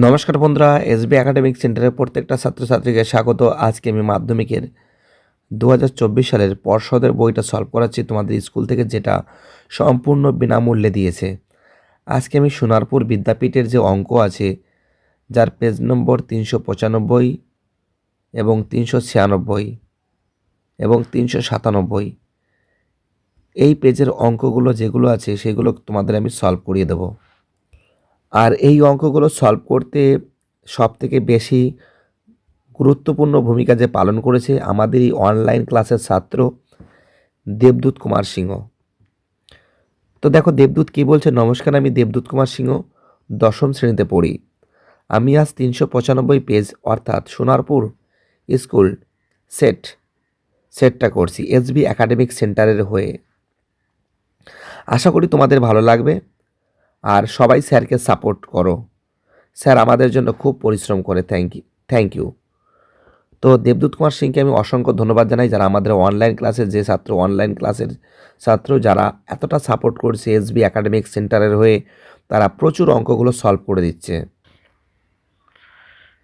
নমস্কার বন্ধুরা SB academic সেন্টারের প্রত্যেকটা ছাত্রছাত্রীকে স্বাগত। আজকে আমি মাধ্যমিকের দু হাজার চব্বিশ সালের পর্ষদের বইটা সলভ করাচ্ছি তোমাদের স্কুল থেকে, যেটা সম্পূর্ণ বিনামূল্যে দিয়েছে। আজকে আমি সোনারপুর বিদ্যাপীঠের যে অঙ্ক আছে, যার পেজ নম্বর তিনশো পঁচানব্বই এবং তিনশো ছিয়ানব্বই এবং তিনশো সাতানব্বই। এই পেজের অঙ্কগুলো যেগুলো আছে, সেগুলো তোমাদের আমি সলভ করিয়ে দেবো। আর এই অঙ্কগুলো সলভ করতে সবথেকে বেশি গুরুত্বপূর্ণ ভূমিকা যে পালন করেছে আমাদের এই অনলাইন ক্লাসের ছাত্র দেবদূত কুমার সিংহ। তো দেখো, দেবদূত কী বলছে? নমস্কার, আমি দেবদূত কুমার সিংহ, দশম শ্রেণীতে পড়ি। আমি আজ তিনশো পঁচানব্বই পেজ অর্থাৎ সোনারপুর স্কুল সেট সেটটা করছি এসবি একাডেমিক সেন্টারের হয়ে। আশা করি তোমাদের ভালো লাগবে। আর সবাই স্যারকে সাপোর্ট করো। স্যার আমাদের জন্য খুব পরিশ্রম করে থ্যাংক ইউ থ্যাংক ইউ তো দেবদূত কুমার সিংকে আমি অসংখ্য ধন্যবাদ জানাই যারা আমাদের অনলাইন ক্লাসের যে ছাত্র অনলাইন ক্লাসের ছাত্র যারা এতটা সাপোর্ট করছে এসবি একাডেমিক সেন্টারের হয়ে, তারা প্রচুর অঙ্কগুলো সলভ করে দিচ্ছে।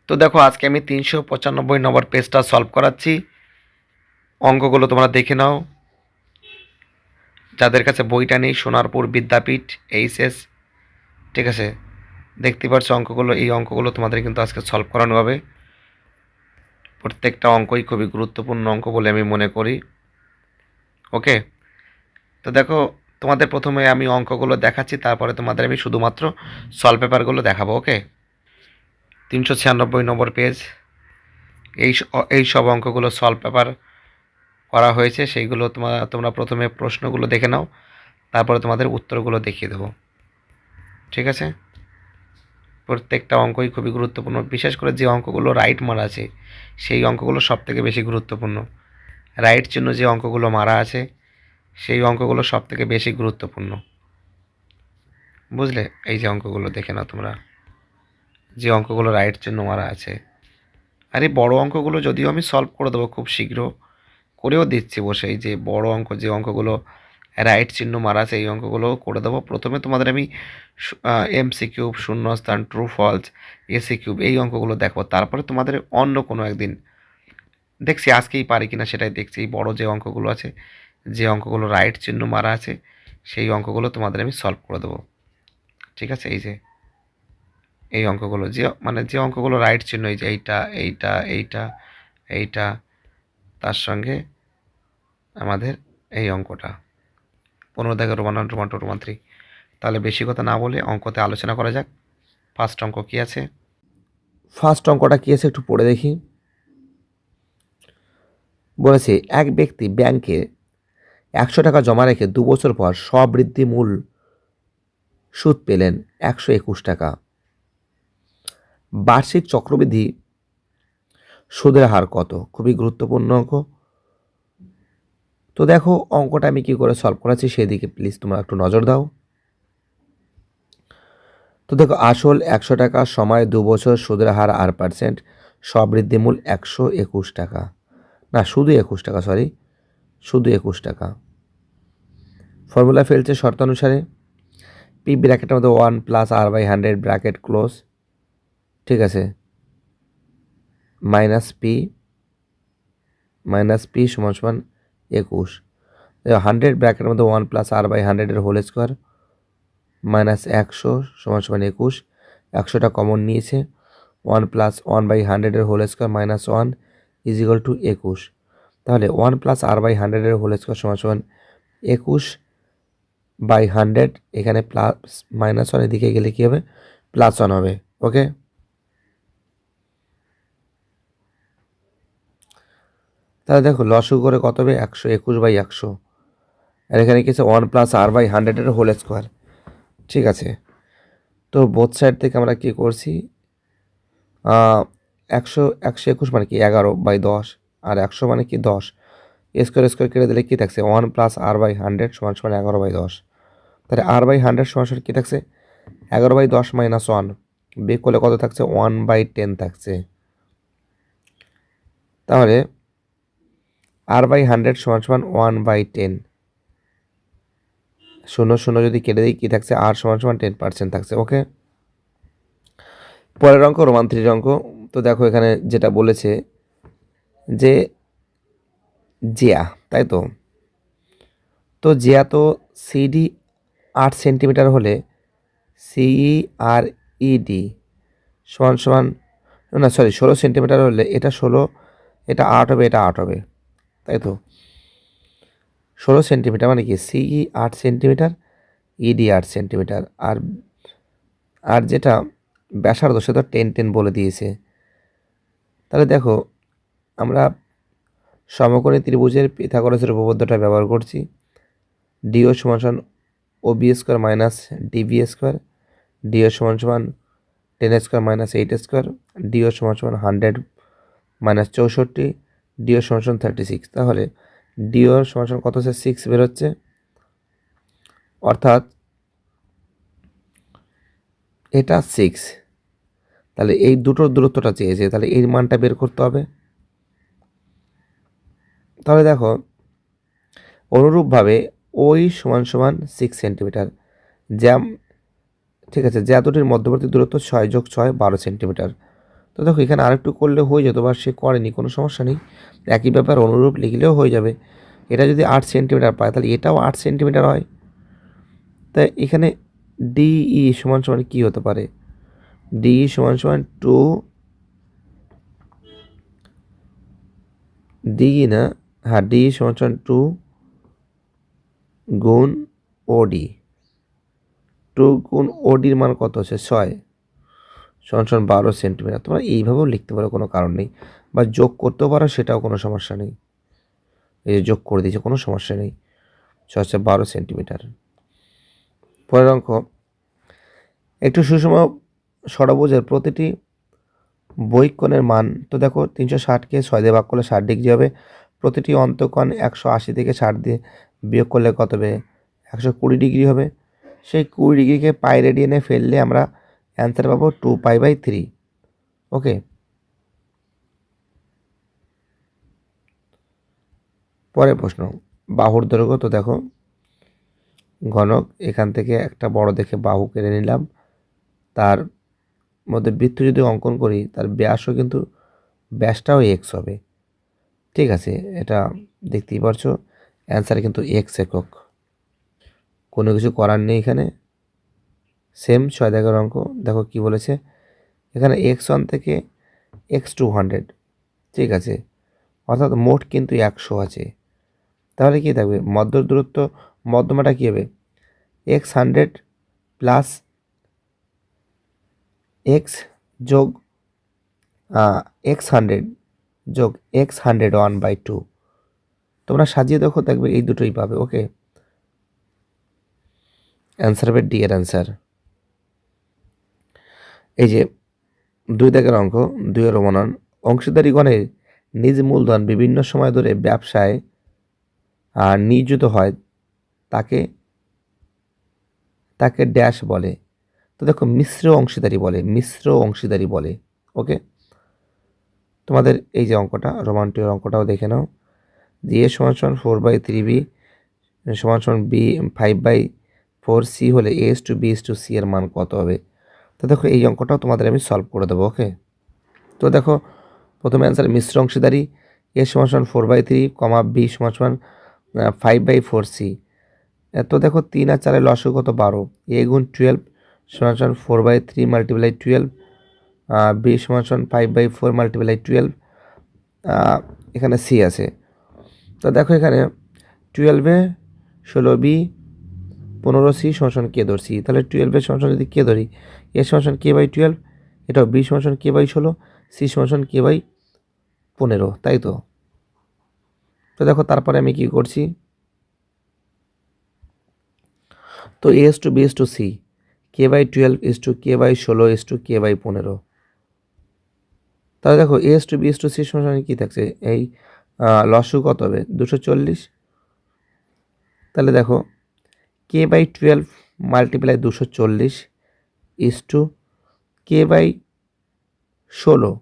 তো দেখো, আজকে আমি তিনশো পঁচানব্বই নম্বর পেজটা সলভ করাচ্ছি। অঙ্কগুলো তোমরা দেখে নাও। যাদের কাছে বইটা নেই, সোনারপুর বিদ্যাপীঠ এইচএস ঠিক আছে? দেখতে পাচ্ছ অঙ্কগুলো, এই অঙ্কগুলো তোমাদের কিন্তু আজকে সলভ করানো হবে। প্রত্যেকটা অঙ্কই খুবই গুরুত্বপূর্ণ অঙ্ক বলে আমি মনে করি। ওকে? তো দেখো, তোমাদের প্রথমে আমি অঙ্কগুলো দেখাচ্ছি, তারপরে তোমাদের আমি শুধুমাত্র সলভ পেপারগুলো দেখাবো, ওকে? তিনশো ছিয়ানব্বই নম্বর পেজ এই এই সব অঙ্কগুলো সলভ পেপার করা হয়েছে, সেইগুলো তোমরা তোমরা প্রথমে প্রশ্নগুলো দেখে নাও, তারপরে তোমাদের উত্তরগুলো দেখিয়ে দেবো। ঠিক আছে? প্রত্যেকটা অঙ্কই খুবই গুরুত্বপূর্ণ। বিশেষ করে যে অঙ্কগুলো রাইট মারা আছে, সেই অঙ্কগুলো সব থেকে বেশি গুরুত্বপূর্ণ। রাইট চিহ্ন যে অঙ্কগুলো মারা আছে, সেই অঙ্কগুলো সব থেকে বেশি গুরুত্বপূর্ণ। বুঝলে? এই যে অঙ্কগুলো দেখে নাও তোমরা। যে অঙ্কগুলো রাইট চিহ্ন মারা আছে। আর এই বড়ো অঙ্কগুলো যদিও আমি সলভ করে দেবো খুব শীঘ্র, করেও দিচ্ছি বসে এই যে বড় অঙ্ক, যে অঙ্কগুলো রাইট চিহ্ন মারা আছে এই অঙ্কগুলো করে দেবো। প্রথমে তোমাদের আমি এমসি কিউব শূন্যস্থান ট্রু ফলস এসি কিউব এই অঙ্কগুলো দেখো তারপরে তোমাদের অন্য কোনো একদিন দেখছি, আজকেই পারি কিনা সেটাই দেখছি। এই বড় যে অঙ্কগুলো আছে, যে অঙ্কগুলো রাইট চিহ্ন মারা আছে, সেই অঙ্কগুলো তোমাদের আমি সলভ করে দেবো। ঠিক আছে? এই যে, এই অঙ্কগুলো যে মানে যে অঙ্কগুলো রাইট চিহ্ন, এই যে এইটা এইটা এইটা এইটা, তার সঙ্গে আমাদের এই অঙ্কটা। পনেরো থেকে Roman one Roman two Roman three তাহলে বেশি কথা না বলে অঙ্কতে আলোচনা করা যাক। ফার্স্ট অঙ্ক কী আছে? ফার্স্ট অঙ্কটা কী আছে একটু পড়ে দেখি। বলেছে, এক ব্যক্তি ব্যাংকে একশো টাকা জমা রেখে দু বছর পর স্ববৃদ্ধি মূল সুদ পেলেন একশো একুশ টাকা। বার্ষিক চক্রবৃদ্ধি সুদের হার কত? খুবই গুরুত্বপূর্ণ অঙ্ক। তো দেখো অঙ্কটা আমি কি করে সলভ করাচ্ছি সেদিকে প্লিজ তোমরা একটু নজর দাও। তো দেখো, আসল একশো টাকা সময় দু বছর সুদের হার আর পার্সেন্ট সবৃদ্ধি মূল একশো একুশ টাকা। না, শুধু একুশ টাকা সরি শুধু একুশ টাকা। ফর্মুলা ফেলছে শর্তানুসারে। পি ব্র্যাকেটের মধ্যে one plus R by hundred bracket close ঠিক আছে? মাইনাস পি মাইনাস পি সমান সমান একুশ। হান্ড্রেড ব্র্যাকেটের মধ্যে ওয়ান প্লাস আর বাই হান্ড্রেডের হোল স্কোয়ার মাইনাস একশো সমান সমান একুশ। একশোটা কমন নিয়েছে ওয়ান প্লাস ওয়ান বাই হান্ড্রেডের whole square minus one is equal to একুশ। তাহলে ওয়ান প্লাস আর বাই হান্ড্রেডের হোল স্কোয়ার সমান সমান একুশ বাই হান্ড্রেড এখানে প্লাস মাইনাস ওয়ান এদিকে গেলে কী হবে? প্লাস ওয়ান হবে ওকে তাহলে দেখো লসু করে কত হবে? একশো একুশ বাই একশো। আর এখানে কি আছে ওয়ান প্লাস আর বাই হান্ড্রেডের হোল স্কোয়ার ঠিক আছে? তো বোথ সাইড থেকে আমরা কী করছি? একশো একশো একুশ মানে কি? এগারো বাই দশ। আর একশো মানে কি? দশ। স্কোয়ার স্কোয়ার কেটে দিলে কী থাকছে? One plus R by hundred সমান সমান এগারো বাই দশ। তাহলে আর বাই হান্ড্রেড সমান সমান কী থাকছে? এগারো বাই দশ মাইনাস ওয়ান বিয়োগ করলে কত থাকছে? ওয়ান বাই টেন থাকছে। তাহলে আর বাই হান্ড্রেড সমান সমান ওয়ান বাই টেন শূন্য শূন্য যদি কেটে দিই, কী থাকছে? আর সমান সমান টেন পার্সেন্ট থাকছে ওকে পরের অঙ্ক রোমান থ্রির অঙ্ক। তো দেখো এখানে যেটা বলেছে যে জিয়া, তাই তো? তো জিয়া তো সিডি আট সেন্টিমিটার হলে সিই আর ইডি সমান সমান, না সরি ষোলো সেন্টিমিটার হলে এটা ষোলো, এটা আট হবে, এটা আট হবে। তাই তো? ষোলো সেন্টিমিটার মানে কি? সিই আট সেন্টিমিটার ইডি আট সেন্টিমিটার। আর আর যেটা ব্যাসার্ধ সেটা টেন টেন বলে দিয়েছে। তাহলে দেখো, আমরা সমকোণী ত্রিভুজের পিথাগোরাসের উপপাদ্যটা ব্যবহার করছি। ডিও সমান সমান O B square minus DB square DO সমান সমান ten square minus eight square DO সমান সমান হান্ড্রেড মাইনাস চৌষট্টি ডিও সমান থার্টি সিক্স তাহলে ডিও সমান সমান কত হচ্ছে? সিক্স বেরোচ্ছে অর্থাৎ এটা সিক্স তাহলে এই দুটোর দূরত্বটা চেয়েছে। তাহলে এই মানটা বের করতে হবে। তাহলে দেখো, অনুরূপভাবে ওই সমান সমান সিক্স সেন্টিমিটার জ্যাম ঠিক আছে জ্যা দুটির মধ্যবর্তী দূরত্ব ছয় যোগ ছয়, বারো সেন্টিমিটার তো দেখো, এখানে আরেকটু করলে হয়ে যেত বা সে করেনি, কোনো সমস্যা নেই। একই ব্যাপার অনুরূপ লিখলেও হয়ে যাবে। এটা যদি আট সেন্টিমিটার পায়, তাহলে এটাও আট সেন্টিমিটার হয়। তাই এখানে ডিই সমান সমান কী হতে পারে? ডিই সমান সমান টু ডিই না হ্যাঁ ডি সমান সমান টু গুণ ওডি টু গুণ ওডির মান কত আছে ছয়। সমান সমান বারো সেন্টিমিটার। তোমরা এইভাবেও লিখতে পারো, কোনো কারণ নেই। বা যোগ করতেও পারো, সেটাও কোনো সমস্যা নেই। এই যে যোগ করে দিয়েছে, কোনো সমস্যা নেই। হচ্ছে বারো সেন্টিমিটার। পরের অঙ্ক। একটু সুষম ষড়ভুজের প্রতিটি বৈকোণের মান, তো দেখো তিনশো ষাটকে ছয় দিয়ে ভাগ করলে ষাট ডিগ্রি হবে। প্রতিটি অন্তকোণ একশো আশি থেকে ষাট দিয়ে বিয়োগ করলে কত হবে? একশো কুড়ি ডিগ্রি হবে। সেই কুড়ি ডিগ্রিকে পাই রেডিয়ানে ফেললে আমরা অ্যান্সার পাবো two pi by three okay পরের প্রশ্ন, বাহুর দৈর্ঘ্য তো দেখো, ঘনক, এখান থেকে একটা বড় দেখে বাহু কেড়ে নিলাম। তার মধ্যে বৃত্ত যদি অঙ্কন করি, তার ব্যাসও কিন্তু, ব্যাসটাও এক্স হবে। ঠিক আছে, এটা দেখতেই পারছ। অ্যান্সার কিন্তু এক্স একক। কোনো কিছু করার নেই এখানে। সেম ছয় দেখার অঙ্ক। দেখো কি বলেছে? এখানে এক্স ওয়ান থেকে এক্স টু হান্ড্রেড ঠিক আছে? অর্থাৎ মোট কিন্তু একশো আছে। তাহলে কী থাকবে? মধ্য দূরত্ব, মধ্যমাটা কী হবে? এক্স হান্ড্রেড প্লাস এক্স যোগ এক্স হান্ড্রেড যোগ X hundred one by two তোমরা সাজিয়ে দেখো, দেখবে এই দুটোই পাবে ওকে অ্যান্সার হবে ডি এর অ্যান্সার এই যে দুই দাগের অঙ্ক, দুই রোমানন অংশীদারিগণের নিজ মূলধন বিভিন্ন সময় ধরে ব্যবসায় আর নিয়োজিত হয়, তাকে তাকে ড্যাশ বলে। তো দেখো, মিশ্র অংশীদারি বলে, মিশ্র অংশীদারি বলে, ওকে? তোমাদের এই যে অঙ্কটা রোমান্টিকের অঙ্কটাও দেখে নাও। যে এ সমান সমান ফোর বাই থ্রি বি সমান সমান B five by four C হলে is to B is to C এর মান কত হবে? তো দেখো, এই অঙ্কটাও তোমাদের আমি সলভ করে দেবো ওকে তো দেখো, প্রথমে অ্যান্সার মিশ্র অংশীদারি এ সমান সমান four by three comma B সমান সমান ফাইভ বাই ফোর সি তো দেখো, তিন আর চারের লসও কত? বারো। এ গুণ টুয়েলভ সমান সমান four by three multiply twelve B সমান সমান five by four multiply twelve এখানে সি আছে। তো দেখো এখানে টুয়েলভে ষোলো বি পনেরো সি সমান কে ধরছি তাহলে টুয়েলভের সমান যদি কে ধরি? এ সমান কে বাই টুয়েলভ এটাও বি সমান কে বাই ষোলো? সি সমান কে বাই পনেরো, তাই তো? তো দেখো, তারপরে আমি কি করছি? তো is to B is to C K by twelve is to K by ষোলো এস টু কে বাই পনেরো। তাহলে দেখো S two B S two C সমান কী থাকছে? এই লসু কত হবে? দুশো চল্লিশ। তাহলে দেখো কে বাই টুয়েলভ মাল্টিপ্লাই দুশো চল্লিশ ইস টু কে বাই ষোলো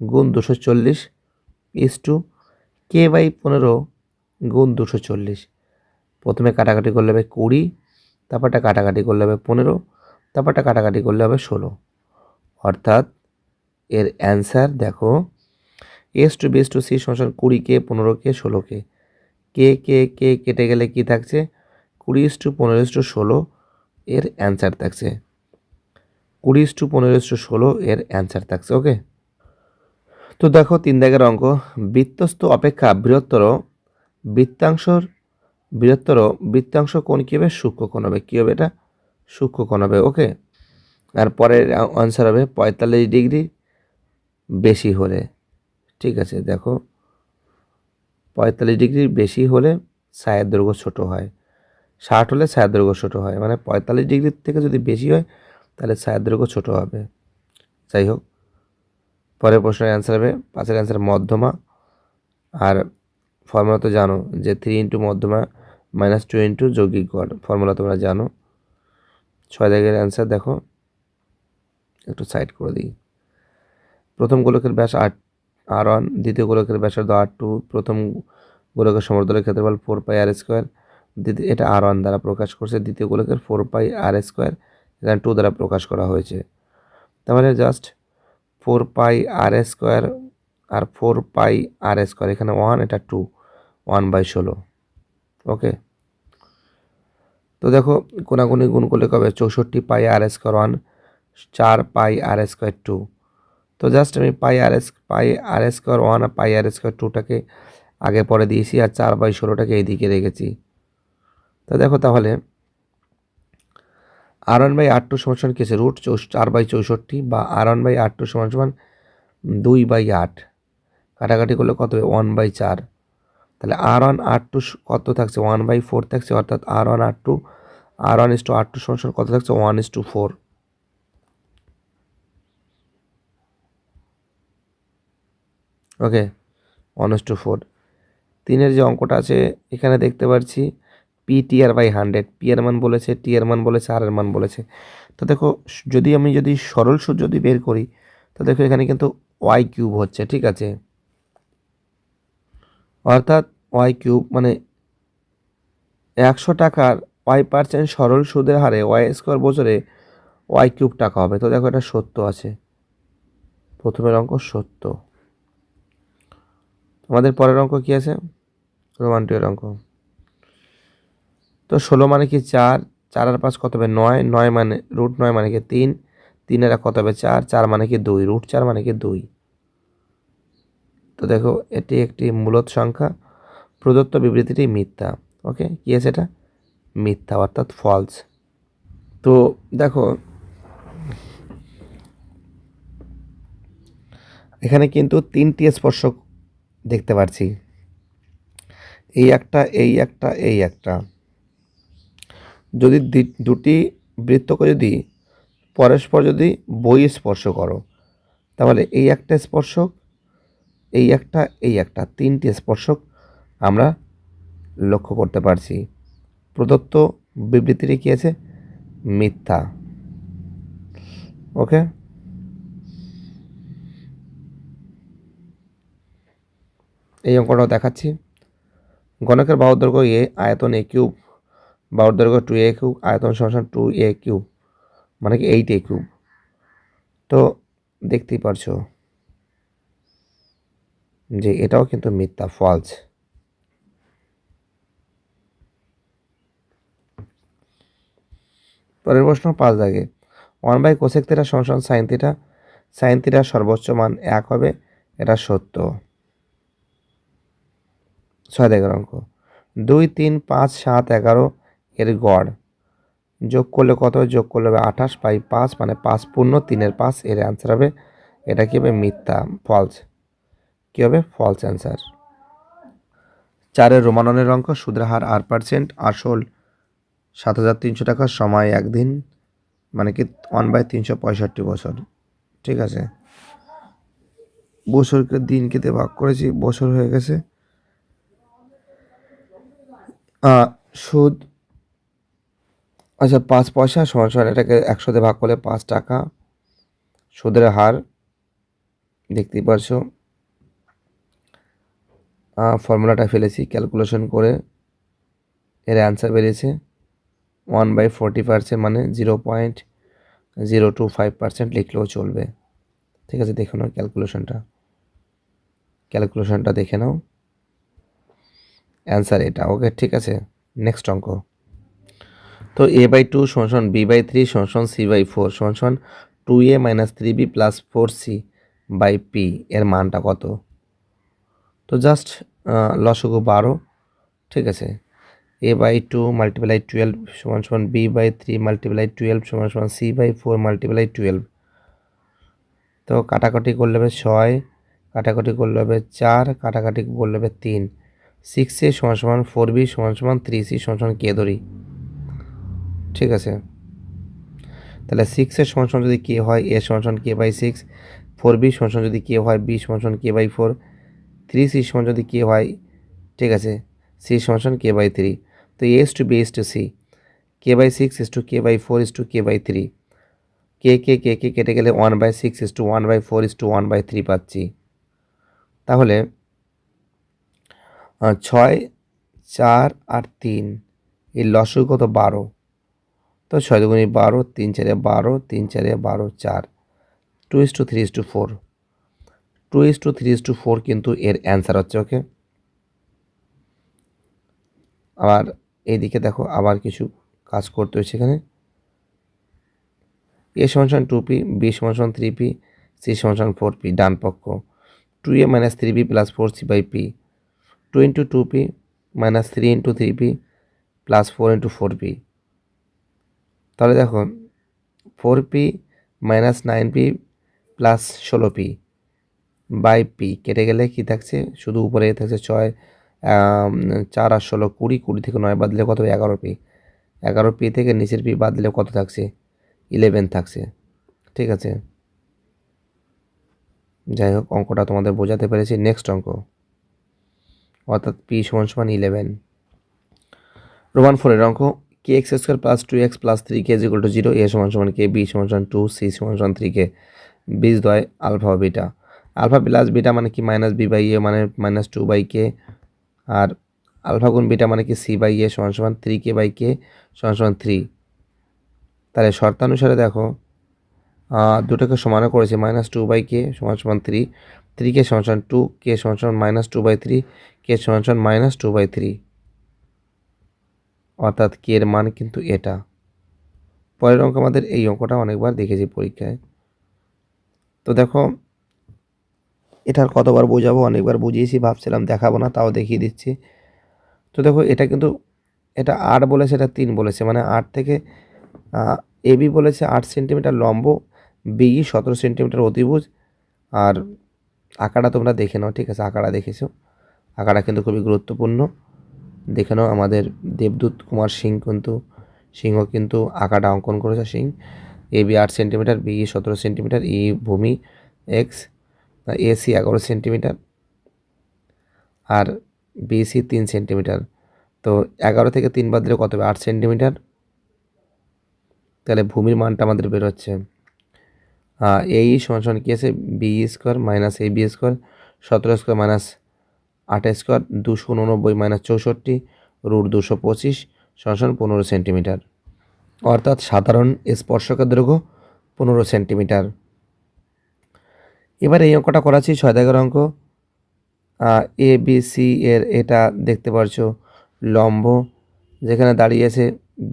গুণ দুশো চল্লিশ ইস টু কে বাই পনেরো গুণ দুশো চল্লিশ। প্রথমে কাটাকাটি করলে হবে কুড়ি, তারপরটা কাটাকাটি করলে হবে পনেরো, তারপরটা কাটাকাটি করলে হবে ষোলো। অর্থাৎ এর অ্যান্সার দেখো is to B is to C সমান কুড়ি কে পনেরো কে ষোলো কে কে কে কে কেটে গেলে কি থাকছে? কুড়ি টু পনেরো ইস টু ষোলো এর অ্যান্সার থাকছে। কুড়ি ইস টু পনেরো ইস টু ষোলো এর অ্যান্সার থাকছে, ওকে? তো দেখো তিন দাগের অঙ্ক। বৃত্তস্থ অপেক্ষা বৃহত্তর বৃত্তাংশর বৃহত্তর বৃত্তাংশ কোণ কী হবে? সূক্ষ্ম কোণ হবে। কী হবে এটা? সূক্ষ্ম কোণ হবে, ওকে? আর পরের আনসার হবে পঁয়তাল্লিশ ডিগ্রি বেশি হলে। ঠিক আছে, দেখো। পঁয়তাল্লিশ ডিগ্রি বেশি হলে ছায়ের দৈর্ঘ্য ছোটো হয়। ষাট হলে ছায়ের দৈর্ঘ্য ছোটো হয়। মানে পঁয়তাল্লিশ ডিগ্রির থেকে যদি বেশি হয়, তাহলে ছায়ের দৈর্ঘ্য ছোটো হবে। যাই হোক, পরের প্রশ্নের অ্যান্সার হবে, পাঁচের অ্যান্সার মধ্যমা। আর ফর্মুলা তো জানো যে থ্রি ইন্টু মধ্যমা মাইনাস টু ইন্টু যৌগিক গড়। ফর্মুলা তোমরা জানো। ছয় দাগের অ্যান্সার দেখো, একটু সাইড করে দিই। প্রথম গোলকের ব্যাস আট, আর ওয়ান দ্বিতীয় গোলকের ব্যাসার্ধ আর টু প্রথম গোলকের সমর্দলের ক্ষেত্রফল ফোর পাই আর স্কোয়ার এটা আর ওয়ান দ্বারা প্রকাশ করছে, দ্বিতীয় গোলকের ফোর পাই আর স্কোয়ার এখানে টু দ্বারা প্রকাশ করা হয়েছে। তাহলে just four pi R square আর ফোর পাই আর স্কোয়ার এখানে ওয়ান এটা টু ওয়ান বাই ষোলো। ওকে তো দেখো কোনাগুনি গুণ করলে কবে? চৌষট্টি পাই আর স্কোয়ার ওয়ান চার পাই আর স্কোয়ার টু তো জাস্ট আমি pi R S pi R square one আর পাই আর স্কোয়ার টুটাকে আগে পরে দিয়েছি আর চার বাই ষোলোটাকে এইদিকে রেখেছি। তো দেখো তাহলে R one by R two সমান সমান কেসে রুট চার বাই চৌষট্টি বা R one by R two সমান সমান দুই বাই আট। কাটাকাটি করলে কত হবে? ওয়ান বাই চার। তাহলে আর ওয়ান আর টু কত থাকছে? ওয়ান বাই ফোর থাকছে, অর্থাৎ R one R two R one is to R two সমান সমান কত থাকছে? One is to four okay one is to four তিনের যে অঙ্কটা আছে, এখানে দেখতে পাচ্ছি P T R by hundred P এর মান বলেছে টি এর মান বলেছে আর এর মান বলেছে। তো দেখো, যদি আমি যদি সরল সুদ যদি বের করি, তো দেখো এখানে কিন্তু ওয়াই কিউব হচ্ছে, ঠিক আছে? অর্থাৎ ওয়াই কিউব মানে একশো টাকার ওয়াই পার্সেন্ট সরল সুদের হারে ওয়াই স্কোয়ার বছরে ওয়াই কিউব টাকা হবে। তো দেখো এটা সত্য আছে। প্রথমের অঙ্ক সত্য। আমাদের পরের অঙ্ক কী আছে? রোমান টু অঙ্ক। তো ষোলো মানে কি চার? চার আর পাঁচ কত হবে? নয়। নয় মানে রুট নয় মানে কি তিন। তিনের কত হবে? চার। চার মানে কি দুই। রুট চার মানে কি দুই। তো দেখো, এটি একটি মূলত সংখ্যা। প্রদত্ত বিবৃতিটি মিথ্যা। ওকে? কী আছে এটা? মিথ্যা, অর্থাৎ ফলস তো দেখো, এখানে কিন্তু তিনটি স্পর্শক দেখতে পাচ্ছি এই একটা এই একটা এই একটা। যদি দুটি বৃত্তকে যদি পরস্পর যদি বই স্পর্শ করো, তাহলে এই একটা স্পর্শক, এই একটা এই একটা, তিনটি স্পর্শক আমরা লক্ষ্য করতে পারছি। প্রদত্ত বিবৃতিটি কী আছে? মিথ্যা। ওকে? এই অঙ্কটাও দেখাচ্ছি। গণকের বাহুর দৈর্ঘ্য এ আয়তন এ কিউব বাহুর দৈর্ঘ্য টু এ কিউব আয়তন সমান টু এ কিউব মানে কি এইট এ কিউব তো দেখতেই পারছ যে এটাও কিন্তু মিথ্যা ফলস পরের প্রশ্ন পাঁচ দাগে। ওয়ান বাই কোসেক থিটা সমান সাইন থিটা সাইন থিটার সর্বোচ্চ মান এক হবে, এটা সত্য। ছয় দাগের অঙ্ক। দুই, তিন, পাঁচ, সাত, এগারো এর গড়। যোগ করলে কত হবে? যোগ করলে হবে আঠাশ বাই পাঁচ মানে পাঁচ পূর্ণ তিনের পাঁচ, এর অ্যান্সার হবে, এটা কী হবে? মিথ্যা ফলস কী হবে? ফলস অ্যান্সার চারের রোমাননের অঙ্ক, সুদের হার আট পার্সেন্ট আসল সাত হাজার তিনশো টাকা, সময় একদিন মানে কি ওয়ান বাই তিনশো পঁয়ষট্টি বছর। ঠিক আছে? বছরকে দিন কেটে ভাগ করেছি, বছর হয়ে গেছে। সুদ আচ্ছা পাঁচ পয়সা সমান সমান এটাকে একশোতে ভাগ করলে পাঁচ টাকা। সুদের হার, দেখতেই পারছ। ফর্মুলাটা ফেলেছি ক্যালকুলেশন করে। এর অ্যান্সার বেরিয়েছে ওয়ান বাই ফোরটি পার্সেন্ট মানে zero point zero two five percent লিখলেও চলবে। ঠিক আছে, দেখে নাও ক্যালকুলেশনটা ক্যালকুলেশনটা দেখে নাও। অ্যান্সার এটা ওকে ঠিক আছে। নেক্সট অঙ্ক। তো এ বাই টু সমান বি বাই থ্রি সমান সি বাই ফোর সমান two A minus three B plus four C by P এর মানটা কত? তো জাস্ট লসগু বারো, ঠিক আছে। A by two multiply twelve সমান সমান B by three multiply twelve সমান সমান C by four multiply twelve. তো কাটাকাটি করলে হবে ছয়, কাটাকাটি করলে হবে চার, কাটাকাটি করলে হবে তিন। সিক্স এ সমান সমান ফোর বি সমান সমান থ্রি সি সমান সমান কে ধরি? ঠিক আছে? তাহলে সিক্সের সমান যদি কে হয় এ সমান K by six four B সমান যদি কে হয় বি সমান K by four three C সমান যদি কে হয়, ঠিক আছে? সি সমান কে বাই থ্রি তো A is to B is to C K by six is to K by four is to K by three K K K K কেটে গেলে one by six is to one by four is to one by three পাচ্ছি। তাহলে ছয়, চার আর তিন এই Lo Shu কত? বারো। তো ছয় দুগুণি বারো, তিন চারে বারো, তিন চারে বারো, চার। Two is to three is to four. Two is to three is to four কিন্তু এর অ্যান্সার হচ্ছে, ওকে? আবার এইদিকে দেখো আবার কিছু কাজ করতে হচ্ছে এখানে। এ সমান টু পি, বি সমান থ্রি পি, সি সমান ফোর পি, ডান পক্ষ। Two A minus three P plus four C by P. Two into two P minus three into three P plus four into four P. তাহলে দেখো four P minus nine P plus ষোলো P by P কেটে গেলে কি থাকছে? শুধু উপরে থাকছে ছয় চার আর ষোলো, কুড়ি কুড়ি থেকে নয় বাদ দিলে কত এগারো পি এগারো পি থেকে নিচের পি বাদ দিলে কত থাকছে? ইলেভেন থাকছে। ঠিক আছে? যাই হোক, অঙ্কটা তোমাদের বোঝাতে পেরেছি। নেক্সট অঙ্ক। অর্থাৎ পি সমান সমান ইলেভেন রোমান ফোরের অঙ্ক। K X square plus two X plus three K equal to zero A সমান সমান কে বি সমান সমান টু সি সমান সমান থ্রি কে বীজ দয় alpha beta alpha plus beta মানে কি? মাইনাস বি বাই এ মানে মাইনাস টু বাই কে আর আলফা গুণ বিটা মানে কি? সি বাই এ সমান সমান থ্রি কে বাই কে সমান সমান থ্রি তাহলে শর্তানুসারে দেখো দুটোকে সমানও করেছে মাইনাস টু বাই কে সমান সমান থ্রি থ্রি কে সমান সমান টু কে সমান সমান minus two by three K সমান সমান মাইনাস টু বাই থ্রি অর্থাৎ কে এর মান কিন্তু এটা। পরের অঙ্ক আমাদের এই অঙ্কটা অনেকবার দেখেছি পরীক্ষায়। তো দেখো, এটার কতবার বোঝাবো? অনেকবার বুঝিয়েছি, ভাবছিলাম দেখাবো না, তাও দেখিয়ে দিচ্ছি। তো দেখো, এটা কিন্তু, এটা আট বলেছে, এটা তিন বলেছে মানে আট থেকে এবি বলেছে আট সেন্টিমিটার লম্ব বিই সতেরো সেন্টিমিটার অতিভুজ, আর আঁকাটা তোমরা দেখে নাও, ঠিক আছে? আঁকাটা দেখেছ? আঁকাটা কিন্তু খুবই গুরুত্বপূর্ণ। দেখে নাও, আমাদের দেবদূত কুমার সিং কিন্তু সিংহ কিন্তু আঁকাটা অঙ্কন করেছে সিং। এ বি আট সেন্টিমিটার বিই সতেরো সেন্টিমিটার, ই ভূমি এক্স এসি এগারো সেন্টিমিটার, আর বিসি তিন সেন্টিমিটার। তো এগারো থেকে তিন বাদ দিলে কত হবে? আট সেন্টিমিটার। তাহলে ভূমির মানটা আমাদের বেরোচ্ছে এই সমান সমান কী আছে? B square minus A B square, সতেরো স্কোয়ার মাইনাস আট স্কোয়ার দুশো উননব্বই মাইনাস চৌষট্টি রুট দুশো পঁচিশ সমান পনেরো সেন্টিমিটার। অর্থাৎ সাধারণ স্পর্শকের দৈর্ঘ্য পনেরো সেন্টিমিটার। এবার এই অঙ্কটা করাচ্ছি ছয় দাগের অঙ্ক। এ, বি, সি এর এটা দেখতে পারছ লম্ব, যেখানে দাঁড়িয়েছে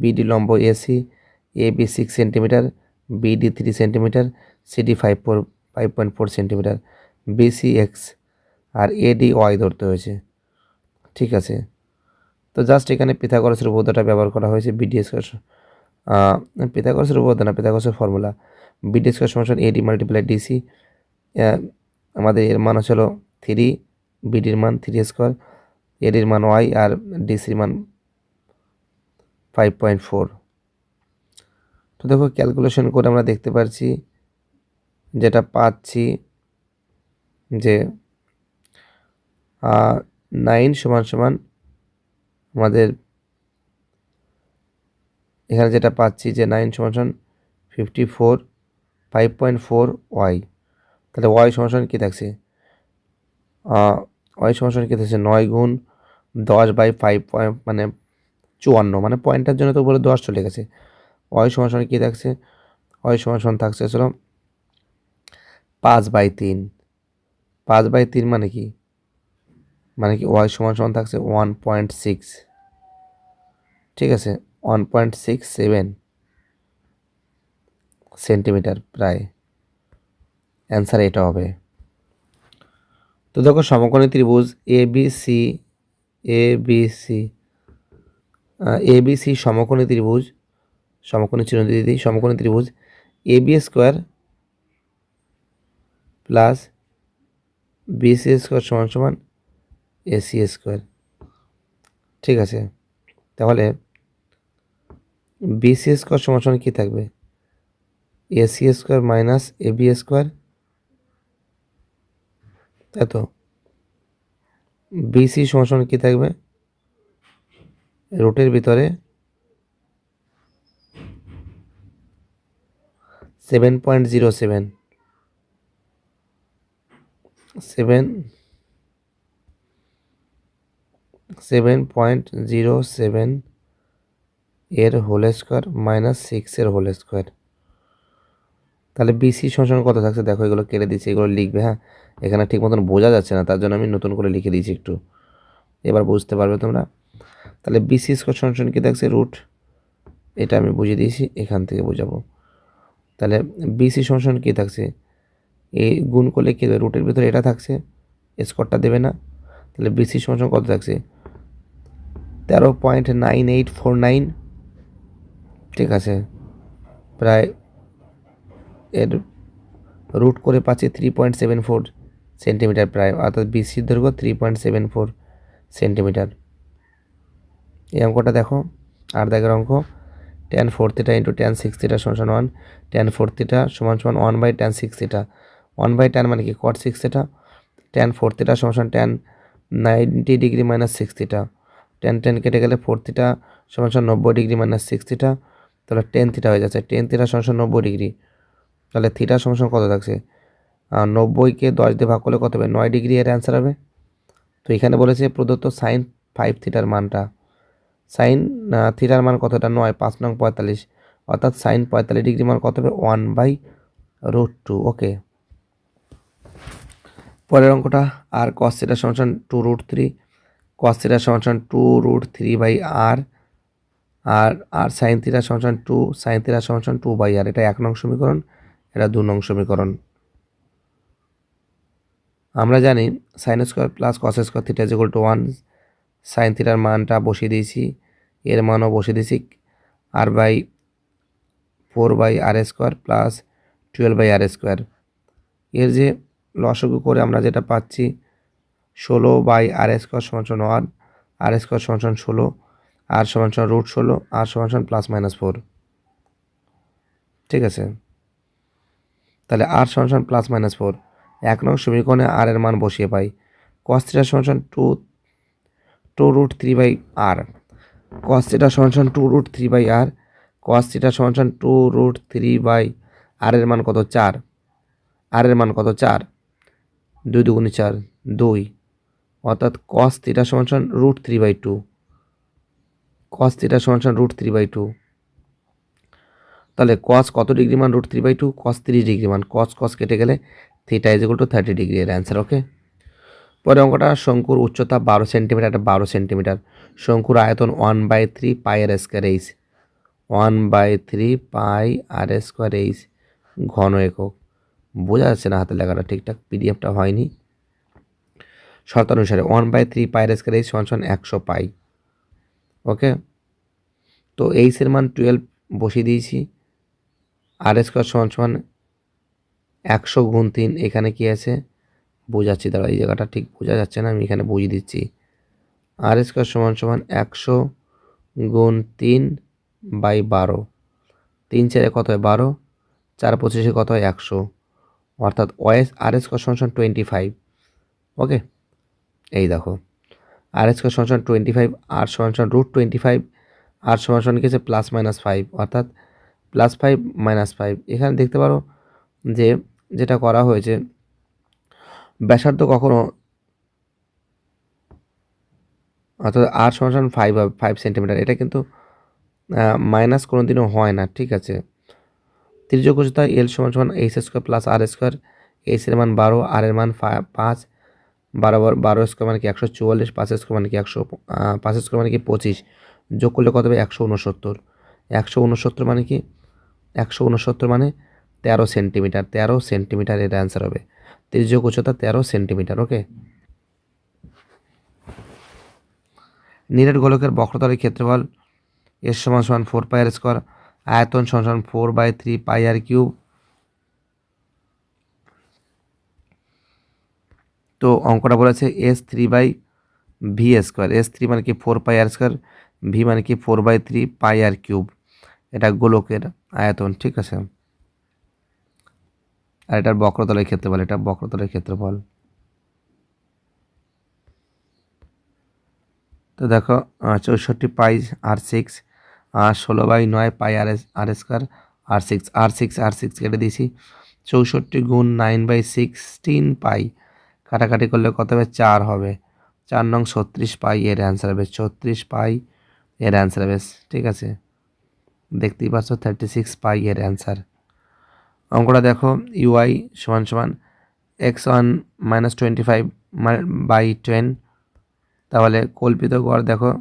বিডি লম্ব AC A B six centimetre BD three centimetre CD five four, five point four centimetre BC x R AD y ধরতে হয়েছে। ঠিক আছে। তো জাস্ট এখানে পিথাগোরাসের উপপাদ্যটা ব্যবহার করা হয়েছে। বিডি স্কোয়ার পিথাগোরাসের উপপাদ্য না পিথাগোরাসের ফর্মুলা বিডি স্কোয়ার সমান এডি মাল্টিপ্লাই ডিসি আমাদের এর মান হচ্ছিল থ্রি বিডির মান থ্রি স্কোয়ার এডির মান ওয়াই আর ডিসির মান ফাইভ পয়েন্ট ফোর তো দেখো ক্যালকুলেশন করে আমরা দেখতে পাচ্ছি যেটা পাচ্ছি যে নাইন সমান সমান আমাদের এখানে যেটা পাচ্ছি যে নাইন সমান সমান fifty four five point four y তাহলে ওয়াই সমান কী থাকছে? ওয়াই সমান কী থাকছে? নয় গুণ দশ বাই ফাইভ পয়েন্ট মানে চুয়ান্ন মানে পয়েন্টের জন্য তো উপরে দশ চলে গেছে। ওয়াই সমান সমান কী থাকছে? ওয়াই সমান সমান থাকছে ছিল পাঁচ বাই তিন। পাঁচ বাই তিন মানে কি? মানে কি ওয়াই সমান সমান থাকছে ওয়ান পয়েন্ট সিক্স ঠিক আছে one point six seven centimetre প্রায়। অ্যান্সার এটা হবে। তো দেখো সমকোণী ত্রিভুজ A B C A B C A B C সমকোণী ত্রিভুজ, সমকোণী চিরঞ্জিতি সমকোণী ত্রিভুজ A B square plus BC square সমান সমান এসি স্কোয়ার। ঠিক আছে? তাহলে বিসি স্কোয়ার সমান কী থাকবে? AC square minus A B square. তাই তো? বিসি সমান কী থাকবে? রুটের ভিতরে seven point zero seven. Seven seven point zero seven এর হোল স্কোয়ার মাইনাস সিক্সের হোল স্কোয়ার তাহলে বিসি সমান কত থাকছে? দেখো, এগুলো কেটে দিচ্ছি এগুলো লিখবে হ্যাঁ? এখানে ঠিক মতন বোঝা যাচ্ছে না, তার জন্য আমি নতুন করে লিখে দিয়েছি একটু। এবার বুঝতে পারবে তোমরা? তাহলে বিসি স্কোয়ার সমান কী থাকছে? রুট এটা আমি বুঝিয়ে দিয়েছি, এখান থেকে বোঝাবো। তাহলে বিসি সমান কী থাকছে? এই গুণ করলে কী রুটের ভিতরে এটা থাকছে স্কোয়ারটা দেবে না। তাহলে বিসি সমান কত থাকছে? তেরো point nine eight four nine. ঠিক আছে। প্রায় এর রুট করে পাচ্ছি three point seven four centimetre প্রায়, অর্থাৎ বিসির দৈর্ঘ্য three point seven four centimetre এই অঙ্কটা দেখো। আর দেখের অঙ্ক tan four theta into tan six theta সমান ওয়ান টেন ফোর সমান সমান one by tan six theta one by tan মানে কি? Cot six theta tan four theta সমান সমান ninety degree minus six theta tan tan কেটে গেলে four theta সমান নব্বই ডিগ্রি মাইনাস সিক্স থিটা, তাহলে টেন থিটা হয়ে যাচ্ছে। টেন থিটা সমান নব্বই ডিগ্রি, তাহলে থিটা সমান কত থাকছে? নব্বইকে দশ দিয়ে ভাগ করলে কত হবে? নয় ডিগ্রি এর অ্যান্সার হবে। তো এখানে বলেছে প্রদত্ত সাইন ফাইভ থিটার মানটা। সাইন থিটার মান কতটা নয়, পাঁচ নং পঁয়তাল্লিশ। অর্থাৎ সাইন পঁয়তাল্লিশ ডিগ্রি মান কত হবে? One by root two, okay. পরের অঙ্কটা আর কস থিটা সমান two root three cos theta সমান two root three by r r r sine theta সমান টু সাইন থিটা সমান টু বাই আর এটা এক নং সমীকরণ, এটা দু নং সমীকরণ। আমরা জানি sine square plus cos square theta is to one sine থিটার মানটা বসিয়ে দিয়েছি, এর মানও বসিয়ে দিয়েছি আর by four by r square plus twelve by r square এর যে লসগু করে আমরা যেটা পাচ্ছি ষোলো বাই আর স্কোয়ার সমান সমান ওয়ান, আর স্কোয়ার সমান সমান ষোলো, আর সমান সমান রুট ষোলো, আর সমান সমান প্লাস মাইনাস ফোর। ঠিক আছে? তাহলে আর সমান সমান প্লাস মাইনাস ফোর, এক নং সমীকরণে আর এর মান বসিয়ে পাই। কস থিটা সমান সমান two two root three by r cos theta সমান সমান two root three by r cos theta সমান সমান two root three by r এর মান কত? চার। আর এর মান কত? চার। দুই দুগুণি চার, দুই। অর্থাৎ কস থিটা সমান root three by two cos theta সমান রুট থ্রি বাই টু তাহলে কস কত ডিগ্রি মান root three by two cos তিরিশ ডিগ্রি মান। কস কস কেটে গেলে theta is to thirty degree এর অ্যান্সার ওকে পরে অঙ্কটা, শঙ্কুর উচ্চতা বারো সেন্টিমিটার একটা বারো সেন্টিমিটার শঙ্কুর আয়তন one by three pi r square h one by three pi r square h ঘন একক। বোঝা যাচ্ছে না হাতে লেখাটা ঠিকঠাক পিডিএফটা হয়নি। শর্ত অনুসারে one by three pi r square h সমান সমান একশো পাই ওকে তো এইচের মান টুয়েলভ বসিয়ে দিয়েছি আর স্কোয়ার সমান সমান একশো গুণ তিন, এখানে কি আছে? বোঝাচ্ছি দাঁড়া এই জায়গাটা ঠিক বোঝা যাচ্ছে না, আমি এখানে বুঝিয়ে দিচ্ছি। আর স্কোয়ার সমান সমান একশো গুণ তিন বাই বারো, তিন চারে কত হয়? বারো, চার পঁচিশে কত হয়? একশো, অর্থাৎ ওয়েস আর স্কোয়ার সমান সমান টোয়েন্টি ফাইভ ওকে এই দেখো। আর স্কোয়ার সমান সমান টোয়েন্টি ফাইভ আর সমান সমান রুট টোয়েন্টি ফাইভ আর সমান সমান কি প্লাস মাইনাস ফাইভ অর্থাৎ প্লাস ফাইভ মাইনাস ফাইভ এখানে দেখতে পারো যে যেটা করা হয়েছে, ব্যাসার্ধ কখনো অর্থাৎ আর সমান ফাইভ হবে ফাইভ সেন্টিমিটার এটা কিন্তু মাইনাস কোনো দিনও হয় না, ঠিক আছে? ত্রিযোগ উচ্চতা এল সমান সমান h square plus r square h এর মান বারো আর এর মান পাঁচ বারো বার- স্কোয়ার মানে কি একশো চুয়াল্লিশ, পাঁচ স্কোয়ার মানে কি একশো পাঁচ স্কোয়ার মানে কি পঁচিশ। যোগ করলে কত হবে? একশো উনসত্তর। একশো উনসত্তর মানে কি? একশো উনসত্তর মানে তেরো সেন্টিমিটার তেরো সেন্টিমিটার এর অ্যান্সার হবে। ত্রিযোগ উচ্চতা তেরো সেন্টিমিটার ওকে নিরেট গোলকের বক্রতলের ক্ষেত্রফল এর সমান সমান ফোর পাই আর স্কোয়ার আয়তন সমান সমান four by three pi r cube তো অঙ্কটা বলেছে S three by V square S three মানে কি four pi r square V মানে কি four by three pi r cube এটা গোলকের আয়তন, ঠিক আছে? আর এটার বক্রতলের ক্ষেত্রফল, এটা বক্রতলের ক্ষেত্রফল। তো দেখো চৌষট্টি পাই আর সিক্স আর ষোলো বাই নয় pi r S r square r six r six r six কেটে দিয়েছি। চৌষট্টি গুণ নাইন বাই সিক্সটিন পাই কাটাকাটি করলে কত হবে? চার হবে। চার নং ছত্রিশ পাই, এর অ্যান্সার হবে ছত্রিশ পাই, এর অ্যান্সার হবে, ঠিক আছে? দেখতেই পাচ্ছ থার্টি সিক্স পাই, এর অ্যান্সার অঙ্কটা দেখো ইউআই সমান সমান x one minus twenty five by ten তাহলে কল্পিত গড় দেখো,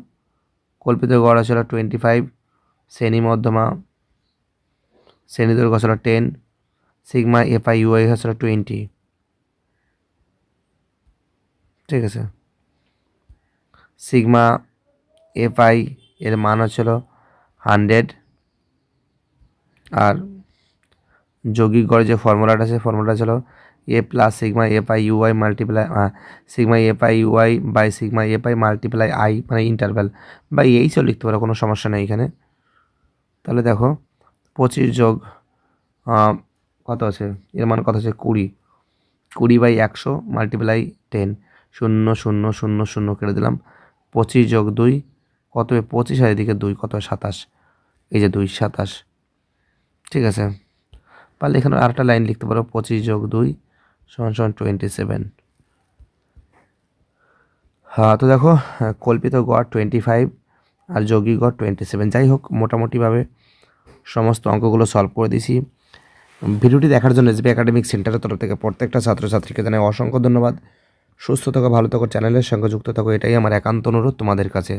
কল্পিত গড় ছিল টোয়েন্টি ফাইভ শ্রেণি মধ্যমা, শ্রেণি দৈর্ঘ্য ছিল ten sigma f i u i হচ্ছিল টোয়েন্টি ঠিক আছে। সিগমা এফআই এর মান হচ্ছিল হান্ড্রেড। আর যৌগিক গড় যে ফর্মুলাটা আছে, ফর্মুলাটা ছিল A plus sigma F I U I multiply sigma F I U I by sigma F I multiply I মানে ইন্টারভ্যাল। বা এইচও লিখতে পারো, কোনো সমস্যা নেই এখানে। তাহলে দেখো, পঁচিশ যোগ কত আছে? এর মান কত আছে? কুড়ি। কুড়ি বাই একশো মাল্টিপ্লাই টেন। শূন্য শূন্য শূন্য শূন্য কেটে দিলাম। পঁচিশ যোগ দুই, কত পঁচিশ, আর এদিকে দুই, কত সাতাশ। এই যে দুই, সাতাশ। ঠিক আছে? পারলে এখানে আরেকটা লাইন লিখতে পারো। পঁচিশ যোগ দুই, সমান সমান টোয়েন্টি সেভেন হ্যাঁ তো দেখো, কল্পিত গড় টোয়েন্টি ফাইভ আর যোগী গড় টোয়েন্টি সেভেন যাই হোক, মোটামুটিভাবে সমস্ত অঙ্কগুলো সলভ করে দিয়েছি। ভিডিওটি দেখার জন্য এসবি একাডেমিক সেন্টারের তরফ থেকে প্রত্যেকটা ছাত্রছাত্রীকে জানাই অসংখ্য ধন্যবাদ। সুস্থ থাকো ভালো থাকো চ্যানেলের সঙ্গে যুক্ত থাকো এটাই আমার একান্ত অনুরোধ তোমাদের কাছে।